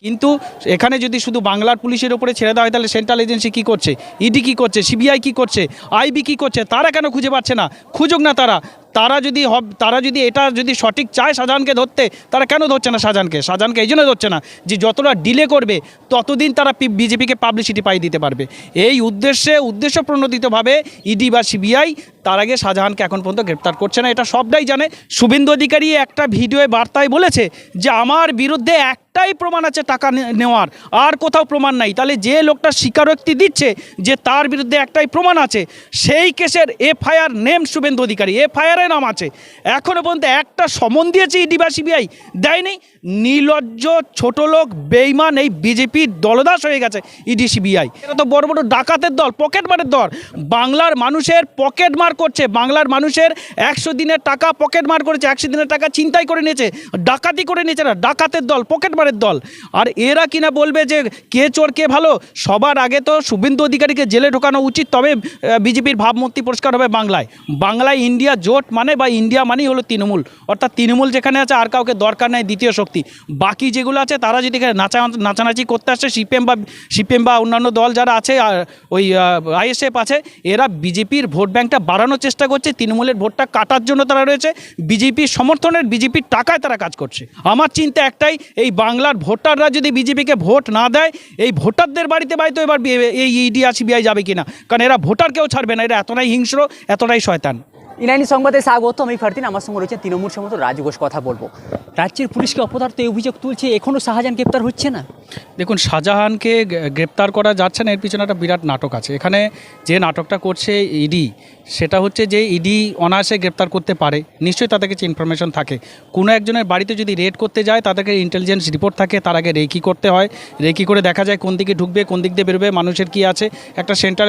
কিন্তু এখানে যদি শুধু বাংলার পুলিশের ওপরে ছেড়ে দেওয়া হয়, তাহলে সেন্ট্রাল এজেন্সি কী করছে? ইডি কী করছে? সিবিআই কী করছে? আইবি কী করছে? তারা কেন খুঁজে পাচ্ছে না? খুঁজুক না তারা। তারা যদি হব, তারা যদি এটা যদি সঠিক চায় শাহজাহানকে ধরতে, তারা কেন ধরছে না শাহজাহানকে? শাহজাহানকে এই জন্য ধরছে না যে যতটা ডিলে করবে, ততদিন তারা বিজেপিকে পাবলিসিটি পাই দিতে পারবে। এই উদ্দেশ্যে উদ্দেশ্য প্রণোদিতভাবে ইডি বা সিবিআই তার আগে শাহজাহানকে এখন পর্যন্ত গ্রেপ্তার করছে না। এটা সবটাই জানে শুভেন্দু অধিকারী একটা ভিডিও বার্তায় বলেছে যে, আমার বিরুদ্ধে একটাই প্রমাণ আছে টাকা নেওয়ার। আর কোথাও প্রমাণ নাই। তাহলে যে লোকটা স্বীকারোক্তি দিচ্ছে যে তার বিরুদ্ধে একটাই প্রমাণ আছে, সেই কেসের এফআইআর নেম শুভেন্দু অধিকারী। এফআইআরের নাম আছে। এখনও পর্যন্ত একটা সমন দিয়েছে ইডি বা সিবিআই দেয়নি। নির্লজ্জ ছোট লোক বেইমান এই বিজেপির দলদাস হয়ে গেছে, ইডি, সিবিআই। এটা তো বড় বড় ডাকাতের দল পকেটমারের দল। বাংলার মানুষের পকেটমার করছে, বাংলার মানুষের একশো দিনের টাকা পকেটমার করেছে, একশো দিনের টাকা চিন্তাই করে নিয়েছে, ডাকাতি করে নিয়েছে না ডাকাতের দল পকেটমারের দল। আর এরা কিনা বলবে যে কে চোর, কে ভালো, সবার আগে তো শুভেন্দু অধিকারীকে জেলে ঢোকানো উচিত, তবে বিজেপির ভাবমূর্তি পরিষ্কার হবে বাংলায়। বাংলায় ইন্ডিয়া জোট মানে বা ইন্ডিয়া মানেই হলো তৃণমূল। অর্থাৎ তৃণমূল যেখানে আছে, আর কাউকে দরকার নেই, দ্বিতীয় শক্তি। বাকি যেগুলো আছে, তারা যদি নাচা নাচানাচি করতে আসছে সিপিএম বা সিপিএম বা অন্যান্য দল যারা আছে, আর ওই আইএসএফ আছে, এরা বিজেপির ভোট ব্যাংকটা বাড়ানোর চেষ্টা করছে, তৃণমূলের ভোটটা কাটার জন্য তারা রয়েছে, বিজেপির সমর্থনের, বিজেপির টাকায় তারা কাজ করছে। আমার চিন্তা একটাই, এই বাংলার ভোটাররা যদি বিজেপিকে ভোট না দেয়, এই ভোটারদের বাড়িতে বাড়িতে এবার এই ইডি আর সিবিআই যাবে কিনা? কারণ এরা ভোটারকেও ছাড়বে না, এরা এতটাই হিংস্র, এতটাই শয়তান। ইনানি সংবাদে স্বাগত আমি ফারদিন আমার সঙ্গে রয়েছে তৃণমূল সমস্ত রাজ ঘোষ, কথা বলব। রাজ্যের পুলিশকে অপদার্থ এই অভিযোগ তুলছে এখনও শাহজাহান গ্রেপ্তার হচ্ছে না? দেখুন, শাহজাহানকে গ্রেপ্তার করা যাচ্ছে না, এর পিছনে একটা বিরাট নাটক আছে। এখানে যে নাটকটা করছে ইডি, সেটা হচ্ছে যে ইডি অনায়াসে গ্রেপ্তার করতে পারে। নিশ্চয়ই তাদের কাছে ইনফরমেশন থাকে। কোনো একজনের বাড়িতে যদি রেড করতে যায় তাদেরকে ইন্টেলিজেন্স রিপোর্ট থাকে, তার আগে রেকি করতে হয়? রেকি করে দেখা যায়, কোন দিকে ঢুকবে, কোন দিক দিয়ে বেরোবে, মানুষের কি আছে? একটা সেন্ট্রাল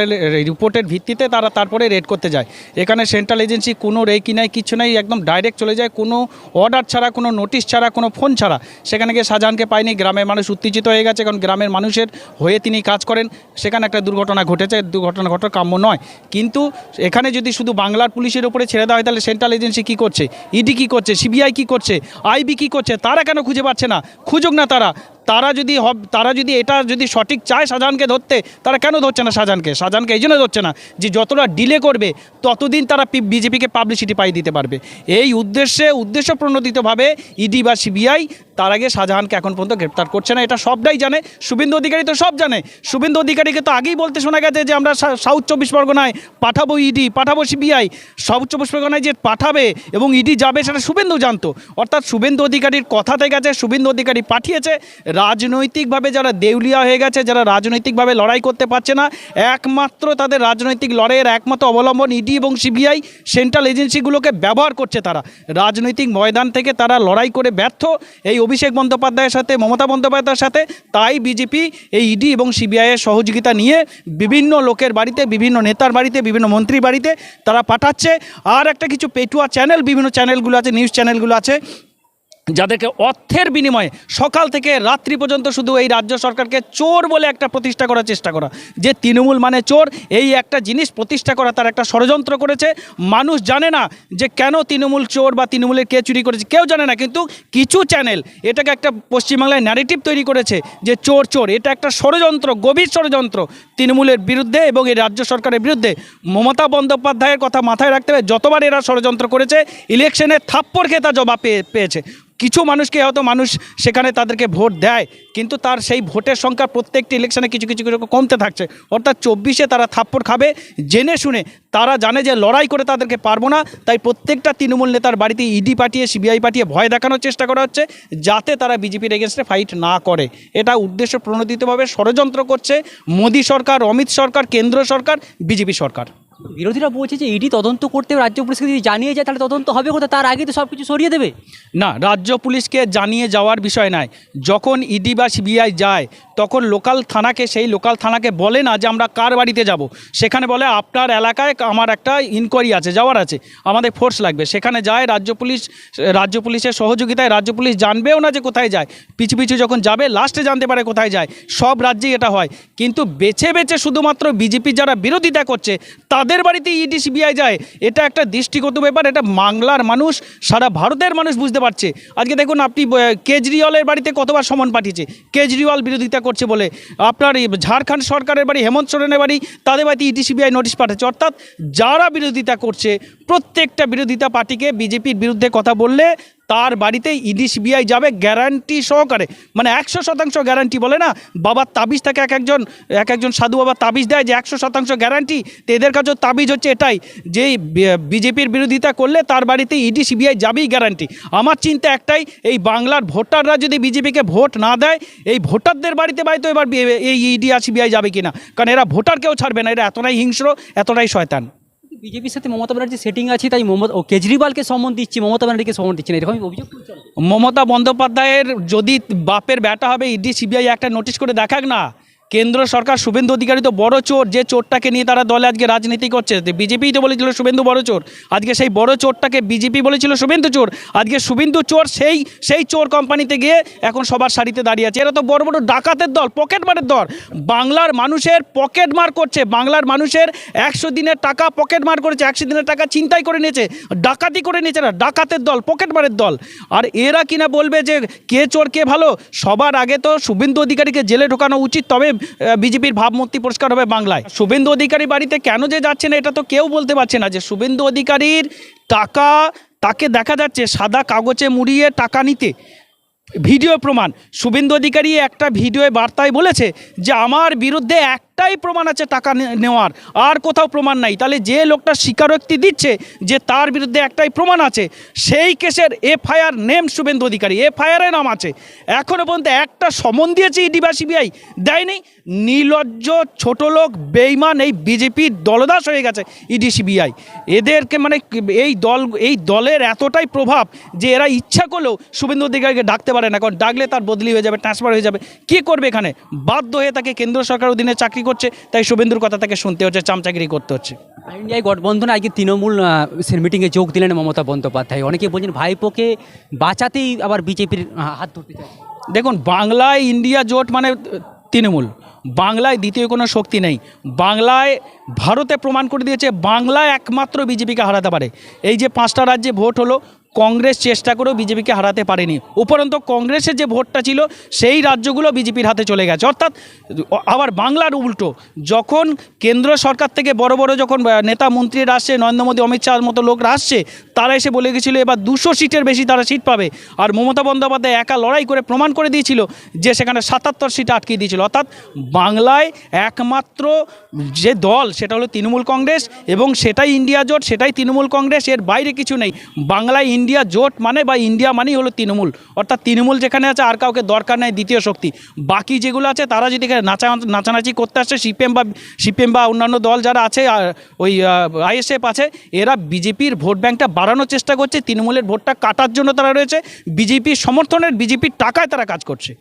রিপোর্টের ভিত্তিতে তারা তারপরে রেড করতে যায়। এখানে সেন্ট্রাল এজেন্সি কোনো রেকি নাই, কিছু নাই, একদম ডাইরেক্ট চলে যায়। কোনো অর্ডার ছাড়া, কোনো নোটিশ ছাড়া, কোনো ফোন ছাড়া। সেখানে গিয়ে শাহজাহানকে পায়নি, গ্রামের মানুষ উত্তেজিত হয়ে গেছে, কারণ গ্রামের মানুষের হয়ে তিনি কাজ করেন। সেখানে একটা দুর্ঘটনা ঘটেছে, দুর্ঘটনা ঘটার কাম্য নয়। কিন্তু এখানে যদি শুধু বাংলার পুলিশের ওপরে ছেড়ে দেওয়া হয়, তাহলে সেন্ট্রাল এজেন্সি কি করছে? ইডি কি করছে? সিবিআই কি করছে? আইবি কি করছে? তারা কেন খুঁজে পাচ্ছে না? খুঁজুক না তারা। তারা যদি হব তারা যদি এটা যদি সঠিক চায় শাহজাহানকে ধরতে, তারা কেন ধরছে না শাহজাহানকে? শাহজাহানকে এই জন্য ধরছে না যে যতটা ডিলে করবে, ততদিন তারা বিজেপিকে পাবলিসিটি পাই দিতে পারবে। এই উদ্দেশ্যে, উদ্দেশ্য প্রণোদিতভাবে ইডি বা সিবিআই তার আগে শাহজাহানকে এখন পর্যন্ত গ্রেপ্তার করছে না। এটা সবটাই জানে, শুভেন্দু অধিকারী তো সব জানে। শুভেন্দু অধিকারীকে তো আগেই বলতে শোনা গেছে যে আমরা সাউথ চব্বিশ পরগনায় পাঠাবো ইডি পাঠাবো সিবিআই সাউথ চব্বিশ পরগনায় যে পাঠাবে এবং ইডি যাবে, সেটা শুভেন্দু জানতো। অর্থাৎ শুভেন্দু অধিকারীর কথাতে গেছে, শুভেন্দু অধিকারী পাঠিয়েছে। রাজনৈতিকভাবে যারা দেউলিয়া হয়ে গেছে, যারা রাজনৈতিকভাবে লড়াই করতে পারছে না, একমাত্র তাদের রাজনৈতিক লড়াইয়ের একমাত্র অবলম্বন ইডি এবং সিবিআই সেন্ট্রাল এজেন্সিগুলোকে ব্যবহার করছে তারা। রাজনৈতিক ময়দান থেকে তারা লড়াই করে ব্যর্থ। এই অভিষেক বন্দ্যোপাধ্যায়ের সাথে, মমতা বন্দ্যোপাধ্যায়ের সাথে, তাই বিজেপি এই ইডি এবং সিবিআইয়ের সহযোগিতা নিয়ে বিভিন্ন লোকের বাড়িতে, বিভিন্ন নেতার বাড়িতে, বিভিন্ন মন্ত্রী বাড়িতে তারা পাঠাচ্ছে। আর একটা কিছু পেটুয়া চ্যানেল বিভিন্ন চ্যানেলগুলো আছে নিউজ চ্যানেলগুলো আছে। যাদেরকে অর্থের বিনিময়ে সকাল থেকে রাত্রি পর্যন্ত শুধু এই রাজ্য সরকারকে চোর বলে একটা প্রতিষ্ঠা করার চেষ্টা করা। যে তৃণমূল মানে চোর, এই একটা জিনিস প্রতিষ্ঠা করা তার একটা ষড়যন্ত্র করেছে। মানুষ জানে না যে কেন তৃণমূল চোর বা তৃণমূলের কে চুরি করেছে, কেউ জানে না। কিন্তু কিছু চ্যানেল এটাকে একটা পশ্চিমবাংলায় ন্যারেটিভ তৈরি করেছে যে চোর চোর, এটা একটা ষড়যন্ত্র, গভীর ষড়যন্ত্র। তৃণমূলের বিরুদ্ধে এবং এই রাজ্য সরকারের বিরুদ্ধে মমতা বন্দ্যোপাধ্যায়ের কথা মাথায় রাখতে হবে। যতবার এরা ষড়যন্ত্র করেছে ইলেকশনে থাপ্পড় খেয়ে তা জবাব পেয়ে, পেয়েছে। কিছু মানুষকে হয়তো মানুষ সেখানে তাদেরকে ভোট দেয়, কিন্তু তার সেই ভোটের সংখ্যা প্রত্যেকটি ইলেকশনে কিছু কিছু কিছু কমতে থাকছে। অর্থাৎ চব্বিশে তারা থাপ্পড় খাবে, জেনে শুনে তারা জানে যে লড়াই করে তাদেরকে পারব না, তাই প্রত্যেকটা তৃণমূল নেতার বাড়িতে ইডি পাঠিয়ে সিবিআই পাঠিয়ে ভয় দেখানোর চেষ্টা করা হচ্ছে, যাতে তারা বিজেপির এগেনস্টে ফাইট না করে। এটা উদ্দেশ্য প্রণোদিতভাবে ষড়যন্ত্র করছে মোদী সরকার, অমিত সরকার, কেন্দ্র সরকার বিজেপি সরকার। বিরোধীরা বলছে যে ইডি তদন্ত করতে রাজ্য পুলিশকে যদি জানিয়ে যায়, তাহলে তদন্ত হবে কোথায়? তার আগে তো সব কিছু সরিয়ে দেবে। না, রাজ্য পুলিশকে জানিয়ে যাওয়ার বিষয় নয়। যখন ইডি বা সিবিআই যায় তখন লোকাল থানাকে, সেই লোকাল থানাকে বলে না যে আমরা কার বাড়িতে যাব। সেখানে বলে, আপনার এলাকায় আমার একটা ইনকোয়ারি আছে, যাওয়ার আছে। আমাদের ফোর্স লাগবে। সেখানে যায়, রাজ্য পুলিশ, রাজ্য পুলিশের সহযোগিতায় রাজ্য পুলিশ জানবেও না যে কোথায় যায়। পিছু পিছু যখন যাবে লাস্টে জানতে পারে কোথায় যায়। সব রাজ্যেই এটা হয়। কিন্তু বেছে বেছে শুধুমাত্র বিজেপি যারা বিরোধিতা করছে, তাদের বাড়িতে ইডি সিবিআই যায়। এটা একটা দৃষ্টিগত ব্যাপার, এটা বাংলার মানুষ, সারা ভারতের মানুষ বুঝতে পারছে। আজকে দেখুন আপনি কেজরিওয়ালের বাড়িতে কতবার সমন পাঠিয়েছে। কেজরিওয়াল বিরোধিতা করছে বলে আপনার ঝাড়খণ্ড সরকারের বাড়ি, হেমন্ত সোরেনের বাড়ি, তাদের বাড়িতে ইডি, সিবিআই নোটিশ পাঠাচ্ছে। অর্থাৎ যারা বিরোধিতা করছে, প্রত্যেকটা বিরোধিতা পার্টিকে বিজেপির বিরুদ্ধে কথা বললে তার বাড়িতে ইডি সিবিআই যাবে গ্যারান্টি সহকারে। মানে একশো শতাংশ গ্যারান্টি বলে না? বাবার তাবিজ থেকে এক একজন এক একজন সাধু বাবা তাবিজ দেয় যে একশো শতাংশ গ্যারান্টি তো এদের কাছেও তাবিজ হচ্ছে এটাই, যে বিজেপির বিরোধিতা করলে তার বাড়িতে ইডি সিবিআই যাবেই গ্যারান্টি আমার চিন্তা একটাই, এই বাংলার ভোটাররা যদি বিজেপিকে ভোট না দেয়, এই ভোটারদের বাড়িতে বাড়িতে এবার এই ইডি আর সিবিআই যাবে কিনা? কারণ এরা ভোটারকেও ছাড়বে না, এরা এতটাই হিংস্র, এতটাই শয়তান। বিজেপির সাথে মমতা ব্যানার্জি সেটিং আছে, তাই মমতা ও কেজরিওয়ালকে সম্মান দিচ্ছি, মমতা ব্যানার্জিকে সম্মান দিচ্ছে না, এরকমই অভিযোগ মমতা বন্দ্যোপাধ্যায়ের যদি বাপের ব্যাটা হবে, ইডি, সিবিআই একটা নোটিশ করে দেখাক না। কেন্দ্র সরকার শুভেন্দু অধিকারী তো বড় চোর, যে চোরটাকে নিয়ে তারা দলে আজকে রাজনীতি করছে বিজেপি তো বলেছিল শুভেন্দু বড় চোর, আজকে সেই বড় চোরটাকে বিজেপি বলেছিল শুভেন্দু চোর, আজকে শুভেন্দু চোর সেই সেই চোর কোম্পানিতে গিয়ে এখন সবার সারিতে দাঁড়িয়ে আছে, এরা তো বড় বড় ডাকাতের দল পকেটমারের দল, বাংলার মানুষের পকেট মার করছে, বাংলার মানুষের একশো দিনের টাকা পকেট মার করেছে, একশো দিনের টাকা চিন্তাই করে নিয়েছে, ডাকাতি করে নিয়েছে না ডাকাতের দল, পকেট মারের দল, আর এরা কিনা বলবে যে কে চোর, কে ভালো, সবার আগে তো শুভেন্দু অধিকারীকে জেলে ঢোকানো উচিত, তবে বিজেপির ভাবমূর্তি পরিষ্কার হবে বাংলায়। শুভেন্দু অধিকারী বাড়িতে কেন যে যাচ্ছে না, এটা তো কেউ বলতে পারছে না যে শুভেন্দু অধিকারীর টাকা তাকে দেখা যাচ্ছে সাদা কাগজে মুড়িয়ে টাকা নিতে। ভিডিও প্রমাণ। শুভেন্দু অধিকারী একটা ভিডিও বার্তায় বলেছে যে, আমার বিরুদ্ধে একটাই প্রমাণ আছে টাকা নেওয়ার, আর কোথাও প্রমাণ নাই। তাহলে যে লোকটা স্বীকারোক্তি দিচ্ছে যে তার বিরুদ্ধে একটাই প্রমাণ আছে, সেই কেসের এফআইআর নেম শুভেন্দু অধিকারী এফআইআরের নাম আছে। এখনও পর্যন্ত একটা সমন দিয়েছে ইডি বা সিবিআই, দেয়নি। নির্লজ্জ ছোট লোক, বেইমান এই বিজেপির দলদাস হয়ে গেছে ইডি, সিবিআই। এদেরকে মানে এই দল, এই দলের এতটাই প্রভাব যে এরা ইচ্ছা করলেও শুভেন্দু অধিকারীকে ডাকতে পারে না। কারণ ডাকলে তার বদলি হয়ে যাবে ট্রান্সফার হয়ে যাবে। কী করবে এখানে? বাধ্য হয়ে তাকে কেন্দ্র সরকার অধীনে চাকরি করছে তাই শুভেন্দুর কথা তাকে শুনতে হচ্ছে চামচাগিরি করতে হচ্ছে। ইন্ডিয়ায় গঠবন্ধনে আজকে তৃণমূল মিটিংয়ে যোগ দিলেন মমতা বন্দ্যোপাধ্যায়। অনেকে বলছেন ভাইপোকে বাঁচাতেই আবার বিজেপির হাত ধরতে চায়। দেখুন বাংলায় ইন্ডিয়া জোট মানে তৃণমূল। বাংলায় দ্বিতীয় কোনো শক্তি নেই। বাংলায় ভারতে প্রমাণ করে দিয়েছে বাংলায় একমাত্র বিজেপিকে হারাতে পারে। এই যে পাঁচটা রাজ্যে ভোট হলো কংগ্রেস চেষ্টা করেও বিজেপিকে হারাতে পারেনি। উপরন্ত কংগ্রেসের যে ভোটটা ছিল, সেই রাজ্যগুলো বিজেপির হাতে চলে গেছে। অর্থাৎ, আবার বাংলার উল্টো, যখন কেন্দ্র সরকার থেকে বড় বড় যখন নেতা মন্ত্রীরা আসছে, নরেন্দ্র মোদী, অমিত শাহর মতো লোকরা আসছে, তারা এসে বলে গেছিল, এবার দুশো সিটের বেশি তারা সিট পাবে। আর মমতা বন্দ্যোপাধ্যায় একা লড়াই করে প্রমাণ করে দিয়েছিল যে সেখানে সাতাত্তর সিট আটকে দিয়েছিল। অর্থাৎ, বাংলায় একমাত্র যে দল, সেটা হলো তৃণমূল কংগ্রেস এবং সেটাই ইন্ডিয়া জোট, সেটাই তৃণমূল কংগ্রেস, এর বাইরে কিছু নেই। বাংলায় ইন্ডিয়া জোট মানে বা ইন্ডিয়া মানেই হলো তৃণমূল। অর্থাৎ তৃণমূল যেখানে আছে আর কাউকে দরকার নেই দ্বিতীয় শক্তি। বাকি যেগুলো আছে, তারা যদি এখানে নাচা নাচানাচি করতে আসছে সিপিএম বা সিপিএম বা অন্যান্য দল যারা আছে ওই আইএসএফ আছে, এরা বিজেপির ভোট ব্যাঙ্কটা বাড়ানোর চেষ্টা করছে, তৃণমূলের ভোটটা কাটার জন্য তারা রয়েছে, বিজেপির সমর্থনের বিজেপির টাকায় তারা কাজ করছে।